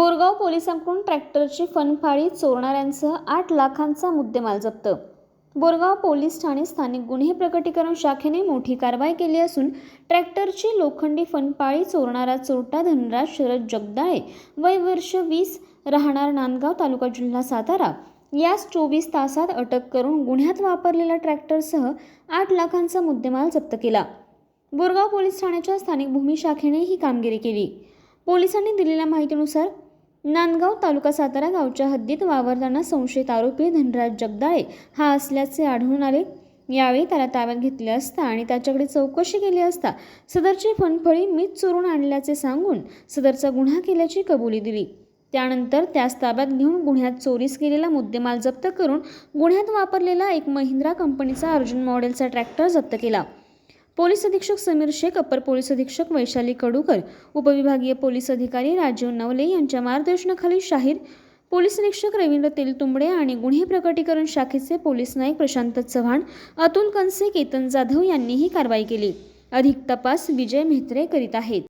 बोरगाव पोलिसांकडून ट्रॅक्टरची फनफाळी चोरणाऱ्यांसह आठ लाखांचा मुद्देमाल जप्त. बोरगाव पोलीस ठाणे स्थानिक गुन्हे प्रकटीकरण शाखेने मोठी कारवाई केली असून ट्रॅक्टरची लोखंडी फनपाळी चोरणारा चोरटा धनराज शरद जगदाळे वय वर्ष वीस राहणार नांदगाव तालुका जिल्हा सातारा. यास चोवीस तासात अटक करून गुन्ह्यात वापरलेल्या ट्रॅक्टरसह आठ लाखांचा मुद्देमाल जप्त केला. बोरगाव पोलीस ठाण्याच्या स्थानिक भूमी शाखेने ही कामगिरी केली. पोलिसांनी दिलेल्या माहितीनुसार नांदगाव तालुका सातारा गावच्या हद्दीत वावरताना संशयित आरोपी धनराज जगदाळे हा असल्याचे आढळून आले. यावेळी त्याला ताब्यात घेतले असता आणि त्याच्याकडे चौकशी केली असता सदरची फणफळी मीच चोरून आणल्याचे सांगून सदरचा गुन्हा केल्याची कबुली दिली. त्यानंतर त्यास ताब्यात घेऊन गुन्ह्यात चोरीस केलेला मुद्देमाल जप्त करून गुन्ह्यात वापरलेला एक महिंद्रा कंपनीचा अर्जुन मॉडेलचा ट्रॅक्टर जप्त केला. पोलीस अधीक्षक समीर शेख अपर पोलीस अधीक्षक वैशाली कडूकर उपविभागीय पोलीस अधिकारी राजीव नवले यांच्या मार्गदर्शनाखाली शाहीर पोलीस निरीक्षक रवींद्र तेलतुंबडे आणि गुन्हे प्रकटीकरण शाखेचे पोलीस नाईक प्रशांत चव्हाण अतुल कनसे केतन जाधव यांनी ही कारवाई केली. अधिक तपास विजय मेहत्रे करीत आहेत.